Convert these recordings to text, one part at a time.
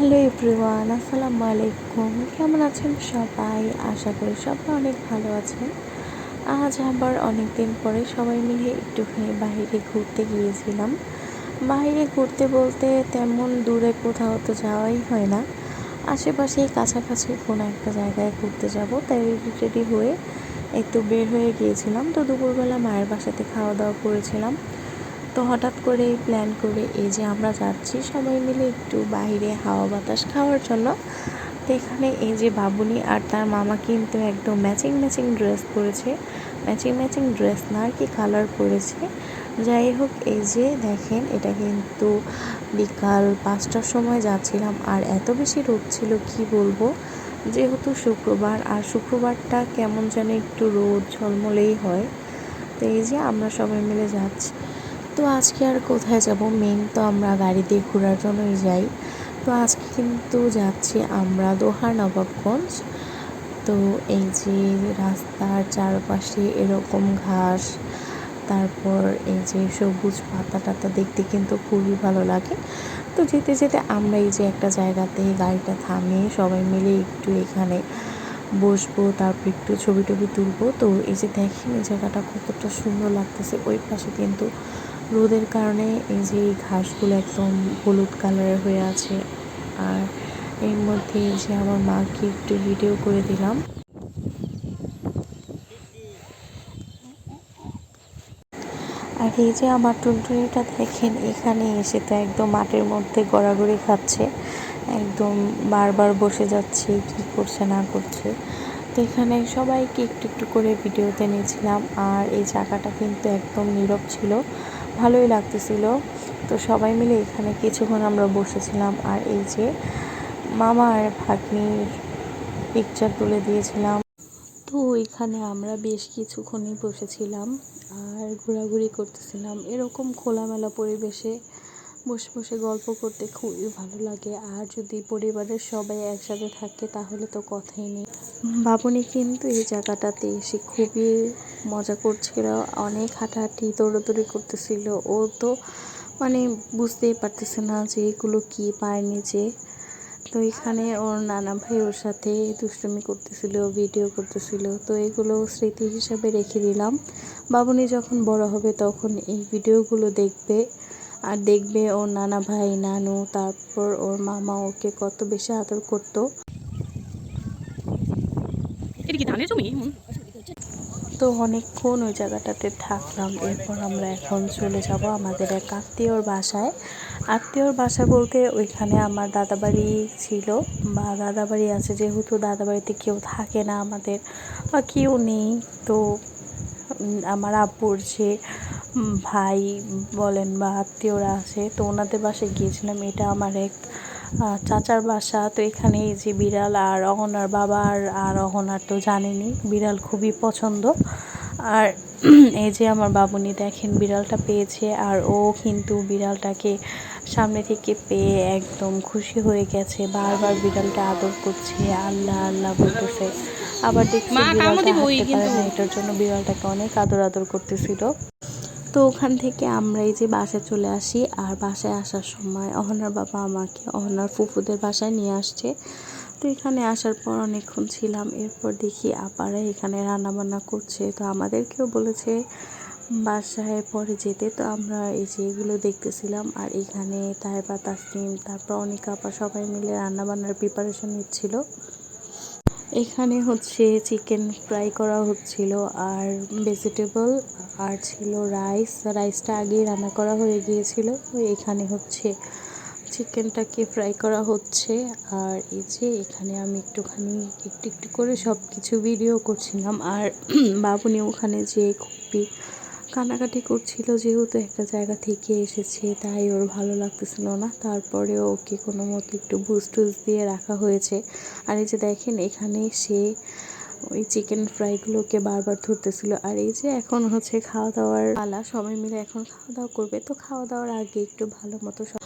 Hello everyone, আসসালামু আলাইকুম। কেমন আছেন সবাই? আশা করি সবাই অনেক ভালো আছেন। আজ আবার অনেক দিন পরে সবাই মিলে একটুখানি বাইরে ঘুরতে গিয়েছিলাম। বাইরে ঘুরতে বলতে তেমন দূরে কোথাও তো যাওয়াই হয় না। আশেপাশে কাছাকাছি কোনো একটা জায়গায় ঘুরতে যাব, তাই রেডি হয়ে একটু বের হয়ে গিয়েছিলাম। তো দুপুরবেলা মায়ের বাসাতে খাওয়া দাওয়া করেছিলাম। তো হঠাৎ করে প্ল্যান করে এই যে আমরা যাচ্ছি সবাই মিলে একটু বাইরে হাওয়া বাতাস খাওয়ার জন্য। তো এখানে এই যে বাবুনি আর তার মামা কিন্তু একদম ম্যাচিং ম্যাচিং ড্রেস পরেছে। ম্যাচিং ম্যাচিং ড্রেস না, আর কি কালার পরেছে। যাই হোক, এই যে দেখেন, এটা কিন্তু বিকাল পাঁচটার সময় যাচ্ছিলাম। আর এত বেশি রোদ ছিল, কি বলব? যেহেতু শুক্রবার, আর শুক্রবারটা কেমন যেন একটু রোদ ঝলমলেই হয়। তো এই যে আমরা সবাই মিলে যাচ্ছি। তো আজকে আর কোথায় যাব? মেন তো আমরা গাড়িতে ঘোরার জন্যই যাই। তো আজকে কিন্তু যাচ্ছি আমরা দোহার নবাবগঞ্জ। তো এই যে রাস্তার চারপাশে এরকম ঘাস, তারপর এই যে সবুজ পাতা টাতা দেখতে কিন্তু খুবই ভালো লাগে। তো যেতে যেতে আমরা এই যে একটা জায়গাতে গাড়িটা থামিয়ে সবাই মিলে একটু এখানে বসবো, তারপর একটু ছবি টবি তুলবো। তো এই যে দেখেন এই জায়গাটা কতটা সুন্দর লাগতেছে। ওই পাশে কিন্তু রোদের কারণে এই যে ঘাসগুলো একদম হলুদ কালারের হয়ে আছে। আর এর মধ্যে যে আমার মাকে একটু ভিডিও করে দিলাম। আর এই যে আমার টুনটুনিটা দেখেন, এখানে এসে তো একদম মাঠের মধ্যে গড়াগড়ি খাচ্ছে। একদম বারবার বসে যাচ্ছে, কি করছে না করছে। তো এখানে সবাইকে একটু একটু করে ভিডিওতে নিয়েছিলাম। আর এই জায়গাটা কিন্তু একদম নীরব ছিল। ভালোই লাগতেছিল। তো সবাই মিলে এখানে কিছুক্ষণ আমরা বসেছিলাম আর এই যে মামা আর ভাগ্নির পিকচার তুলে দিয়েছিলাম। তো এখানে আমরা বেশ কিছুক্ষণই বসেছিলাম আর ঘোরাঘুরি করতেছিলাম। এরকম খোলামেলা পরিবেশে বসে বসে গল্প করতে খুবই ভালো লাগে। আর যদি পরিবারের সবাই একসাথে থাকে, তাহলে তো কথাই নেই। বাবুনি কিন্তু এই জায়গাটাতে এসে খুবই মজা করছিল। অনেক হাঁটাহাঁটি, দৌড়াদৌড়ি করতেছিল। ও তো মানে বুঝতেই পারতেছে না যে এগুলো কী পায় নিচে তো এখানে ওর নানা ভাই ওর সাথে দুষ্টুমি করতেছিল, ভিডিও করতেছিল। তো এগুলো স্মৃতি হিসাবে রেখে দিলাম। বাবুনি যখন বড় হবে তখন এই ভিডিওগুলো দেখবে। আর দেখবে ওর নানা ভাই নানু তারপর ওর মামা ওকে কত বেশি আদর করতো। তো অনেকক্ষণ ওই জায়গাটাতে থাকলাম। এরপর আমরা এখন চলে যাব আমাদের এক আত্মীয়র বাসায়। আত্মীয়র বাসা বলতে ওইখানে আমার দাদাবাড়ি ছিল বা দাদাবাড়ি আছে যেহেতু দাদাবাড়িতে কেউ থাকে না আমাদের বা কেউ নেই। তো আমার আব্বুর যে ভাই বলেন বা আত্মীয়রা আছে তো ওনাদের বাসায় গিয়েছিলাম। এটা আমার এক চাচার বাসা তো এখানে এই যে বিড়াল আর অহনার বাবার আর অহনার তো জানেনি বিড়াল খুবই পছন্দ। আর এই যে আমার বাবুনি দেখেন বিড়ালটা পেয়েছে আর ও কিন্তু বিড়ালটাকে সামনে থেকে পেয়ে একদম খুশি হয়ে গেছে বারবার বিড়ালটা আদর করছে আল্লাহ আল্লাহ বলতেছে। আবার দেখছি বিড়ালটা হাঁটতে পারে না এটার জন্য বিড়ালটাকে অনেক আদর আদর করতেছিল। তো ওখান থেকে আমরা এই যে বাসায় চলে আসি। আর বাসায় আসার সময় অহনার বাবা আমাকে, অহনার ফুফুদের বাসায় নিয়ে আসছে। তো এখানে আসার পর অনেকক্ষণ ছিলাম। এরপর দেখি আপারা এখানে রান্না বান্না করছে। তো আমাদেরকেও বলেছে বাসায় পরে যেতে। তো আমরা এই যে এগুলো দেখতেছিলাম। আর এখানে তাইবা, তাসনিম, তারপর অনেক আপা সবাই মিলে রান্না বান্নার প্রিপারেশন নিচ্ছিল। এখানে হচ্ছে চিকেন ফ্রাই করা হচ্ছিল আর ভেজিটেবল আর ছিল রাইস। রাইসটা আগেই রান্না করা হয়ে গিয়েছিল। এখানে হচ্ছে চিকেনটাকে ফ্রাই করা হচ্ছে। আর এই যে এখানে আমি একটুখানি একটু একটু করে সব কিছু ভিডিও করছিলাম। আর বাবুনি ওখানে যে খুবই কানাকাটি করছিল যেহেতু একটা জায়গা থেকে এসেছে, তাই ওর ভালো লাগতেছিল না। তারপরে ওকে কোনো মতো একটু বুস টুস দিয়ে রাখা হয়েছে। আর এই যে দেখেন, এখানে সে ওই চিকেন ফ্রাইগুলোকে বারবার ধরতেছিল। আর এই যে এখন হচ্ছে খাওয়া দাওয়ার পালা, সবাই মিলে এখন খাওয়া দাওয়া করবে। তো খাওয়া দাওয়ার আগে একটু ভালো মতো সব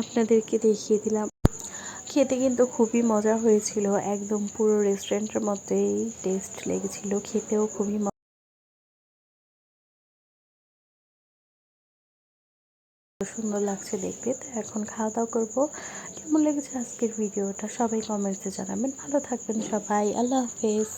আপনাদেরকে দেখিয়ে দিলাম। খেতে কিন্তু খুবই মজা হয়েছিল। একদম পুরো রেস্টুরেন্টের মধ্যেই টেস্ট লেগেছিল। খেতেও খুবই সুন্দর লাগছে দেখতে, তো এখন খাওয়া দাওয়া করব। কেমন লেগেছে আজকের ভিডিওটা? সবাই কমেন্টসে জানাবেন। ভালো থাকবেন সবাই। আল্লাহ হাফেজ।